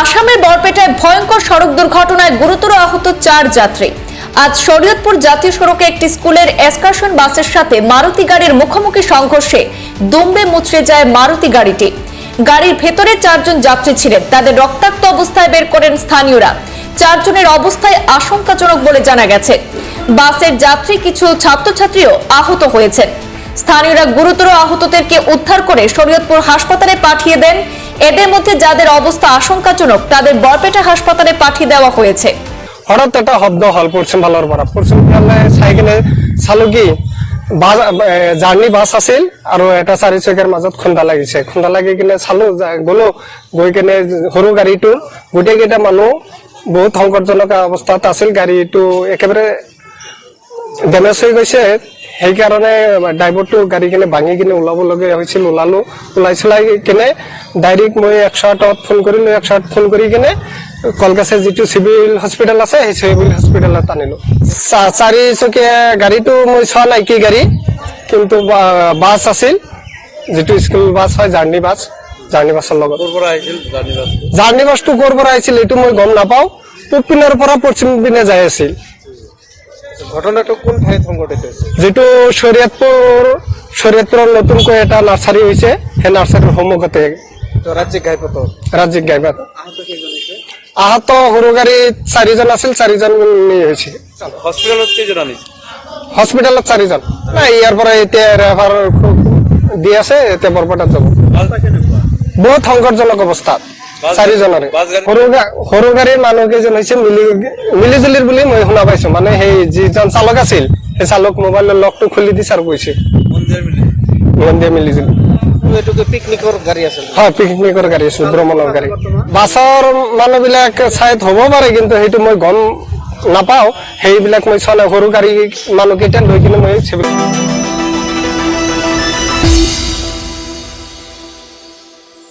আসামের বরপেটায় ভয়ঙ্কর সড়ক দুর্ঘটনায় গুরুতর আহত চার যাত্রী। আজ শরীয়তপুর জাতীয় সড়কে একটি স্কুলের এসকারশন বাসের সাথে মারুতি গাড়ির মুখোমুখি সংঘর্ষে দুমড়ে মুচড়ে যায় মারুতি গাড়িটি। গাড়ির ভেতরে চারজন যাত্রী ছিলেন। তাদের রক্তাক্ত অবস্থায় বের করেন স্থানীয়রা। চারজনের অবস্থায় আশঙ্কাজনক বলে জানা গেছে। বাসের যাত্রী কিছু ছাত্রছাত্রীও আহত হয়েছেন। স্থানীয়রা গুরুতর আহতদেরকে উদ্ধার করে শরীয়তপুর হাসপাতালে পাঠিয়ে দেন। এদের মধ্যে যাদের অবস্থা আশঙ্কাজনক, তাদের বরপেটা হাসপাতালে পাঠিয়ে দেওয়া হয়েছে। হঠাৎ এটা শব্দ হল পশ্চিম ফালৰ পৰা পশ্চিম ফালে চাই কিনে চালো কি বাছ জাৰ্ণি বাছ আছিল আৰু এটা চাৰিচকীয়াৰ মাজত খুন্দা লাগিছে। খুন্দা লাগি কিনে চালো গলো, গৈ কিনে সৰু গাড়ীটো গোটেইকেইটা মানুহ বহুত সংকটজনক অৱস্থাত আছিল। গাড়ীটো একেবাৰে ডেমেজ হৈ গৈছে। সেইকাৰণে ড্ৰাইভাৰটো গাড়ী কিনে ভাঙি কিনে ওলাবলগীয়া হৈছিল ওলালো ওলাই চলাই কিনে ডাইৰেক্ট মই একশ আঠত ফোন কৰিলো একশ আঠ ফোন কৰি কিনে কলকাছাৰ যিটো চিভিল হস্পিটেল আছে সেই চিভিল হস্পিটেলত আনিলো। চাৰিচকীয়া গাড়ীটো মই চোৱা নাই কি গাড়ী কিন্তু বাছ আছিল যিটো স্কুল বাছ হয় জাৰ্ণি বাছ জাৰ্ণি বাছৰ লগত। জাৰ্ণি বাছটো ক'ৰ পৰা আহিছিল এইটো মই গম নাপাওঁ। পূব পিনৰ পৰা পশ্চিম পিনে যাই আছিল। ঘটনাটো কোন ঠাইত সংঘটিত যিটো শৰীয়তপুৰ শৰীয়তপুৰৰ নতুনকৈ এটা নাৰ্চাৰী হৈছে সেই নাৰ্চাৰীৰ সন্মুখতে তো ৰাজ্যিক ঘাইপথত ৰাজ্যিক গাইবাত আহত সৰু গাড়ীত চাৰিজন আছিল চাৰিজন নি হৈছে। হস্পিটেলত কেইজন আনিছে? হস্পিটেলত চাৰিজন। নাই ইয়াৰ পৰা এতিয়া ৰেফাৰ দি আছে এতিয়া বৰপেটাত যাব। বহুত সংকটজনক অৱস্থাত। চাৰিজনৰে। সৰু গাড়ীৰ মানুহ কেইজন হৈছে মিলি মিলি জুলিৰ বুলি মই শুনা পাইছো। মানে সেই যিজন চালক আছিল সেই চালক মোবাইলৰ লকটো খুলি দিছে আৰু কৈছে মন্দিৰ মিলি মন্দিৰ জুলি। এইটোকে পিকনিকৰ গাড়ী আছিল। হয় পিকনিকৰ গাড়ী আছিল ভ্ৰমণৰ গাড়ী। বাছৰ মানুহবিলাক চাইড হ'ব পাৰে কিন্তু সেইটো মই গম নাপাওঁ। সেইবিলাক মই চোৱা নাই। সৰু গাড়ী মানুহকেইটা লৈ কিনে মই